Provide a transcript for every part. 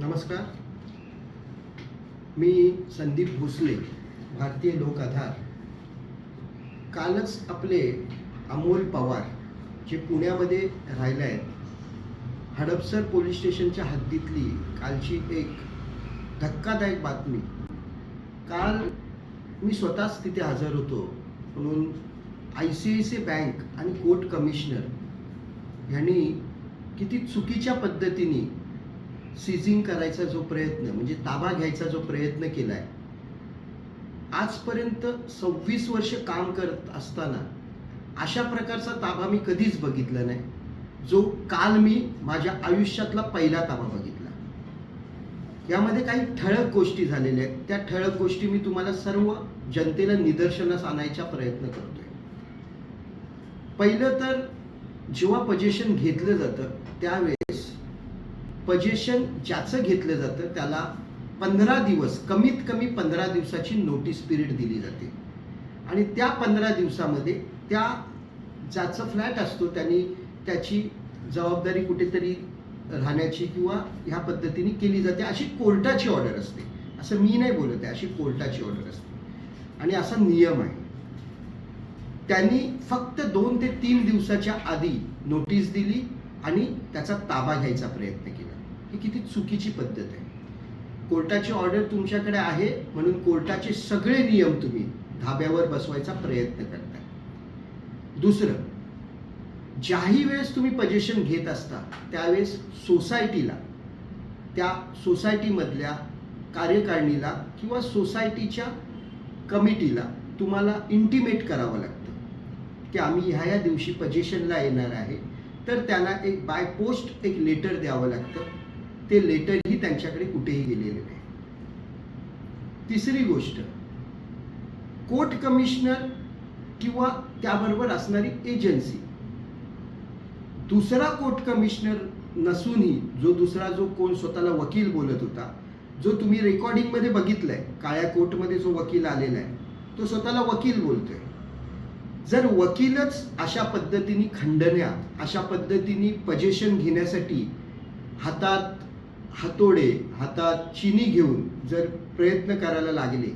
नमस्कार. मी संदीप भोसले भारतीय लोक आधार कालच आपले अमोल पवार जे पुण्यामध्ये राहिले आहेत हडपसर पोलीस स्टेशनच्या हद्दीतली कालची एक धक्कादायक बातमी. काल मी स्वतःच तिथे हजर होतो म्हणून I C I C bank आणि कोर्ट कमिशनर यांनी किती चुकीच्या पद्धतीने सीझिंग करायचा जो प्रयत्न म्हणजे ताबा घ्यायचा जो प्रयत्न केलाय. आजपर्यंत सव्वीस वर्ष काम करत असताना अशा प्रकारचा ताबा मी कधीच बघितला नाही. जो काल मी माझ्या आयुष्यातला पहिला ताबा बघितला. यामध्ये काही ठळक गोष्टी झालेल्या आहेत. त्या ठळक गोष्टी मी तुम्हाला सर्व जनतेला निदर्शनास आणायचा प्रयत्न करतोय. पहिलं तर जेव्हा पजेशन घेतलं जातं त्यावेळेस पजेशन ज्याचं घेतलं जातं त्याला पंधरा दिवस कमीत कमी पंधरा दिवसाची नोटीस पिरियड दिली जाते. आणि त्या पंधरा दिवसामध्ये त्या ज्याचं फ्लॅट असतो त्यांनी त्याची जबाबदारी कुठेतरी राहण्याची किंवा ह्या पद्धतीने केली जाते. अशी कोर्टाची ऑर्डर असते. असं मी नाही बोलत आहे अशी कोर्टाची ऑर्डर असते. आणि असा नियम आहे. त्यांनी फक्त दोन ते तीन दिवसाच्या आधी नोटीस दिली आणि त्याचा ताबा घ्यायचा प्रयत्न केला. ही किती चुकीची पद्धत आहे. कोर्टाची ऑर्डर तुमच्याकडे आहे म्हणून कोर्टाचे सगळे नियम तुम्ही धाब्यावर बसवायचा प्रयत्न करताय. दुसरं ज्याही वेळेस तुम्ही पजेशन घेत असता त्यावेळेस सोसायटीला त्या सोसायटीमधल्या कार्यकारिणीला किंवा सोसायटीच्या कमिटीला तुम्हाला इंटिमेट करावं लागतं. की आम्ही ह्या ह्या दिवशी पजेशनला येणार आहे तर त्यांना एक बाय पोस्ट एक लेटर द्यावं लागतं. ते लेटरही त्यांच्याकडे कुठेही गेलेले नाही. तिसरी गोष्ट कोर्ट कमिशनर किंवा त्याबरोबर असणारी एजन्सी दुसरा कोर्ट कमिशनर नसूनही जो दुसरा जो कोण स्वतःला वकील बोलत होता जो तुम्ही रेकॉर्डिंगमध्ये बघितलाय काळ्या कोर्टमध्ये जो वकील आलेला आहे तो स्वतःला वकील बोलतोय. जर वकीलच अशा पद्धतीने खंडण्या अशा पद्धतीने पजेशन घेण्यासाठी हातात हातोडे हातात चिनी घेऊन जर प्रयत्न करायला लागले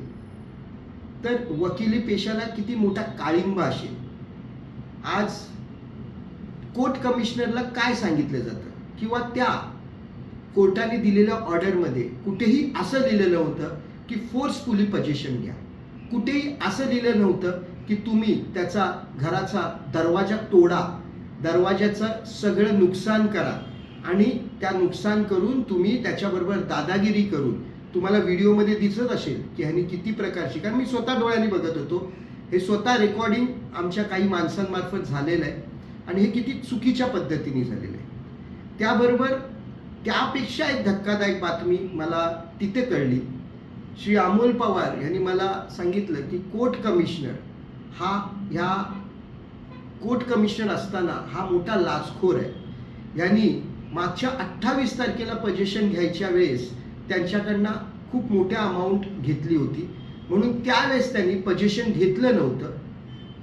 तर वकिली पेशाला किती मोठा काळिंबा असेल? आज कोर्ट कमिशनरला काय सांगितलं जातं? किंवा त्या कोर्टाने दिलेल्या ऑर्डरमध्ये कुठेही असं लिहिलेलं होतं की फोर्सफुली पजेशन घ्या. कुठेही असं लिहिलं नव्हतं की तुम्ही त्याचा घराचा दरवाजा तोडा दरवाज्याचं सगळं नुकसान करा आणि त्या नुकसान करून तुम्ही त्याच्याबरोबर दादागिरी करून तुम्हाला व्हिडिओमध्ये दिसत असेल की ह्यानी किती प्रकारची कारण मी स्वतः डोळ्यांनी बघत होतो हे स्वतः रेकॉर्डिंग आमच्या काही माणसांमार्फत झालेलं आहे आणि हे किती चुकीच्या पद्धतीने झालेलं आहे. त्याबरोबर त्यापेक्षा एक धक्कादायक बातमी मला तिथे कळली. श्री अमोल पवार यांनी मला सांगितलं की कोर्ट कमिशनर हा ह्या कोर्ट कमिशनर असताना हा मोठा लाचखोर आहे. यांनी मागच्या अठ्ठावीस तारखेला पजेशन घ्यायच्या वेळेस त्यांच्याकडनं खूप मोठ्या अमाऊंट घेतली होती. म्हणून त्यावेळेस त्यांनी पजेशन घेतलं नव्हतं.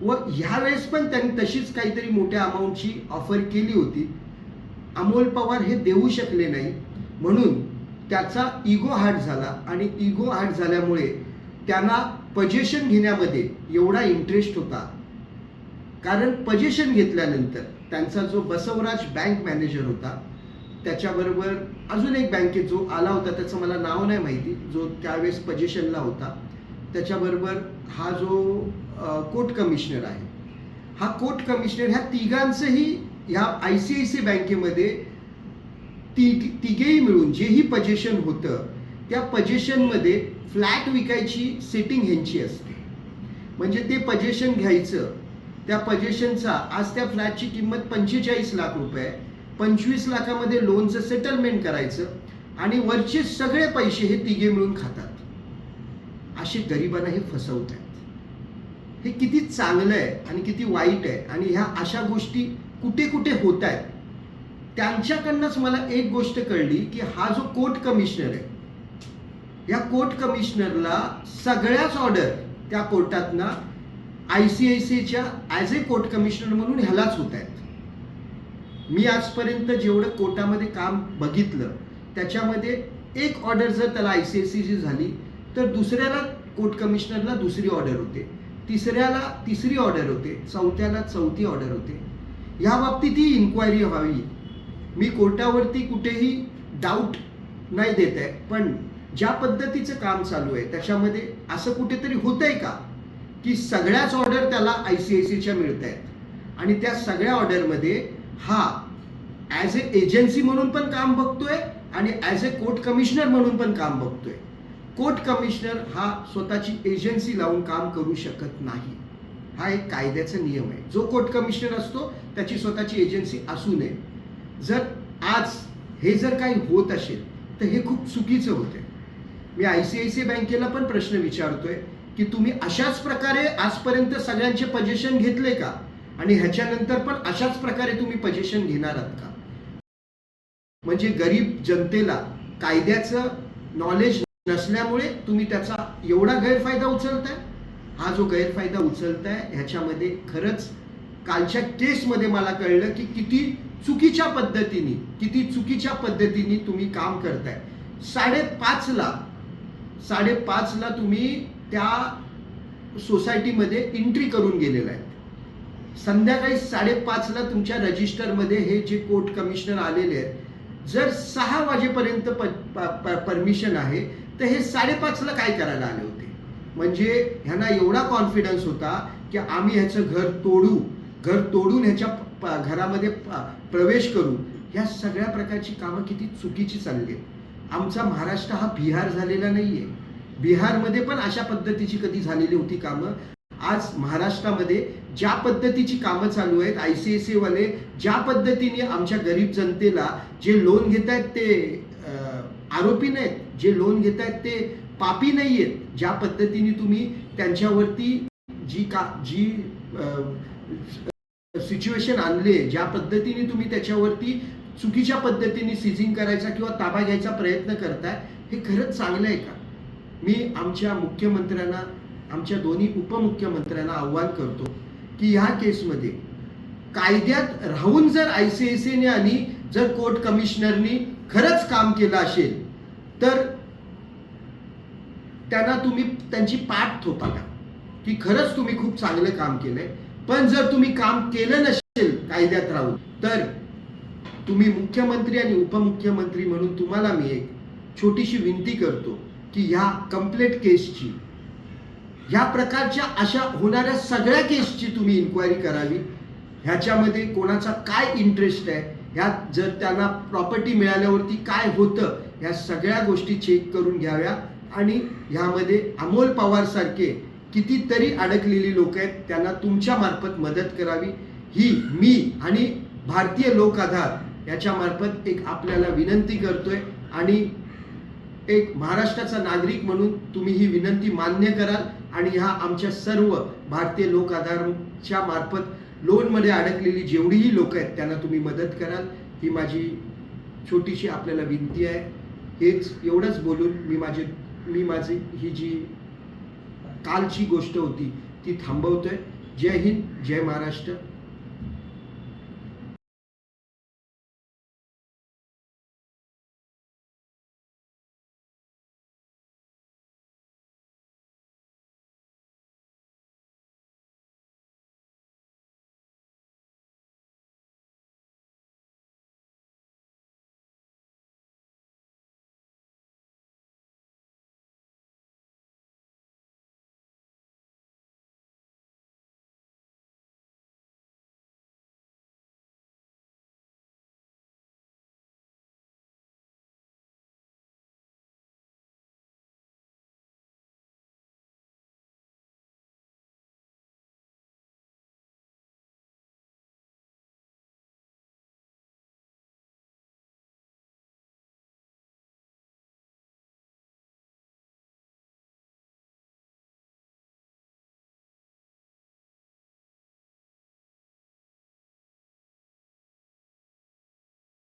व ह्यावेळेस पण त्यांनी तशीच काहीतरी मोठ्या अमाऊंटची ऑफर केली होती. अमोल पवार हे देऊ शकले नाही. म्हणून त्याचा इगो हार्ट झाला आणि इगो हार्ट झाल्यामुळे त्यांना पजेशन घेण्यामध्ये एवढा इंटरेस्ट होता. कारण पजेशन घेतल्यानंतर त्यांचा जो बसवराज बँक मॅनेजर होता त्याच्याबरोबर अजून एक बँकेत जो आला होता त्याचं मला नाव नाही माहिती जो त्यावेळेस पजेशनला होता. त्याच्याबरोबर हा जो कोर्ट कमिशनर आहे. हा कोर्ट कमिशनर ह्या तिघांचंही ह्या आय सी आय सी बँकेमध्ये ती तिघेही मिळून जेही पजेशन होतं त्या पजेशनमध्ये फ्लॅट विकायची सेटिंग ह्यांची असते. म्हणजे ते पजेशन घ्यायचं. त्या पजेशनचा आज त्या फ्लॅटची किंमत पंचेचाळीस लाख रुपये पंचवीस लाखामध्ये लोनचं सेटलमेंट करायचं आणि वरचे सगळे पैसे हे तिघे मिळून खातात. असे गरिबांना हे फसवत आहेत. हे किती चांगलं आहे आणि किती वाईट आहे आणि ह्या अशा गोष्टी कुठे कुठे होत आहेत. त्यांच्याकडनंच मला एक गोष्ट कळली की हा जो कोर्ट कमिशनर आहे या कोर्ट कमिशनरला सगळ्याच ऑर्डर त्या कोर्टातनं आय सी आय सीच्या ॲज ए कोर्ट कमिशनर म्हणून ह्यालाच होत आहेत. मी आजपर्यंत जेवढं कोर्टामध्ये काम बघितलं त्याच्यामध्ये एक ऑर्डर जर त्याला आय सी एस सीची झाली तर दुसऱ्याला कोर्ट कमिशनरला दुसरी ऑर्डर होते. तिसऱ्याला तिसरी ऑर्डर होते. चौथ्याला चौथी ऑर्डर होते. ह्या बाबतीत ही इन्क्वायरी व्हावी. मी कोर्टावरती कुठेही डाऊट नाही देत आहे पण ज्या पद्धतीचं काम चालू आहे त्याच्यामध्ये असं कुठेतरी होतंय का? की सगळ्याच ऑर्डर त्याला आय सी आय सीच्या मिळत आहेत आणि त्या सगळ्या ऑर्डरमध्ये हा ॲज ए एजन्सी म्हणून पण काम बघतोय आणि ॲज ए कोर्ट कमिशनर म्हणून पण काम बघतोय. कोर्ट कमिशनर हा स्वतःची एजन्सी लावून काम करू शकत नाही. हा एक कायद्याचा नियम आहे. जो कोर्ट कमिशनर असतो त्याची स्वतःची एजन्सी असू नये. जर आज हे जर काही होत असेल तर हे खूप चुकीचं होते मी आय सी आय सी बँकेला पण प्रश्न विचारतोय की तुम्ही अशाच प्रकारे आजपर्यंत सगळ्यांचे पजेशन घेतले का? आणि ह्याच्यानंतर पण अशाच प्रकारे तुम्ही पजेशन घेणार आहात का? म्हणजे गरीब जनतेला कायद्याचं नॉलेज नसल्यामुळे तुम्ही त्याचा एवढा गैरफायदा उचलताय? हा जो गैरफायदा उचलताय ह्याच्यामध्ये खरंच कालच्या केसमध्ये मला कळलं की किती चुकीच्या पद्धतीने किती चुकीच्या पद्धतीने तुम्ही काम करताय. साडेपाच लाख साडेपाचला तुम्ही त्या सोसायटीमध्ये एंट्री करून गेलेला आहे. संध्याकाळी साडेपाचला तुमच्या रजिस्टरमध्ये हे जे कोर्ट कमिशनर आलेले आहेत जर सहा वाजेपर्यंत परमिशन आहे तर हे साडेपाचला काय करायला आले होते? म्हणजे ह्यांना एवढा कॉन्फिडन्स होता की आम्ही ह्याचं घर तोडू घर तोडून ह्याच्या घरामध्ये प्रवेश करू. ह्या सगळ्या प्रकारची कामं किती चुकीची चालली आहेत. आमचा महाराष्ट्र हा बिहार झालेला नाहीये. बिहारमध्ये पण अशा पद्धतीची कधी झालेली होती कामं? आज महाराष्ट्रामध्ये ज्या पद्धतीची कामं चालू आहेत आय सी एस वाले ज्या पद्धतीने आमच्या गरीब जनतेला जे लोन घेत आहेत ते आरोपी नाहीत जे लोन घेत आहेत ते पापी नाही आहेत ज्या पद्धतीने तुम्ही त्यांच्यावरती जी का जी सिच्युएशन आणले ज्या पद्धतीने तुम्ही त्याच्यावरती चुकीच्या पद्धतीने सिझिंग करायचा किंवा ताबा घ्यायचा प्रयत्न करताय हे खरंच चांगलं आहे का? मी आमच्या मुख्यमंत्र्यांना आमच्या दोन्ही उपमुख्यमंत्र्यांना आव्हान करतो की ह्या केसमध्ये कायद्यात राहून जर आय सी आय सीने आणि जर कोर्ट कमिशनरनी खरंच काम केलं असेल तर त्यांना तुम्ही त्यांची पाठ थोपा का की खरंच तुम्ही खूप चांगलं काम केलंय. पण जर तुम्ही काम केलं नसेल कायद्यात राहून तर तुम्ही मुख्यमंत्री आणि उपमुख्यमंत्री म्हणून तुम्हाला मी एक छोटीशी विनंती करतो की ह्या कंप्लेट केसची ह्या प्रकारच्या अशा होणाऱ्या सगळ्या केसची तुम्ही इन्क्वायरी करावी. ह्याच्यामध्ये कोणाचा काय इंटरेस्ट आहे ह्यात जर त्यांना प्रॉपर्टी मिळाल्यावरती काय होतं ह्या सगळ्या गोष्टी चेक करून घ्याव्या. आणि ह्यामध्ये अमोल पवारसारखे कितीतरी अडकलेली लोक आहेत त्यांना तुमच्या मार्फत मदत करावी. ही मी आणि भारतीय लोक आधार याच्यामार्फत एक आपल्याला विनंती करतोय आणि एक महाराष्ट्राचा नागरिक म्हणून तुम्ही ही विनंती मान्य कराल आणि ह्या आमच्या सर्व भारतीय लोक आधारच्या मार्फत लोनमध्ये अडकलेली जेवढीही लोक आहेत त्यांना तुम्ही मदत कराल. ही माझी छोटीशी आपल्याला विनंती आहे. हेच एवढंच बोलून मी माझे मी माझी ही जी कालची गोष्ट होती ती थांबवतोय. जय हिंद जय महाराष्ट्र.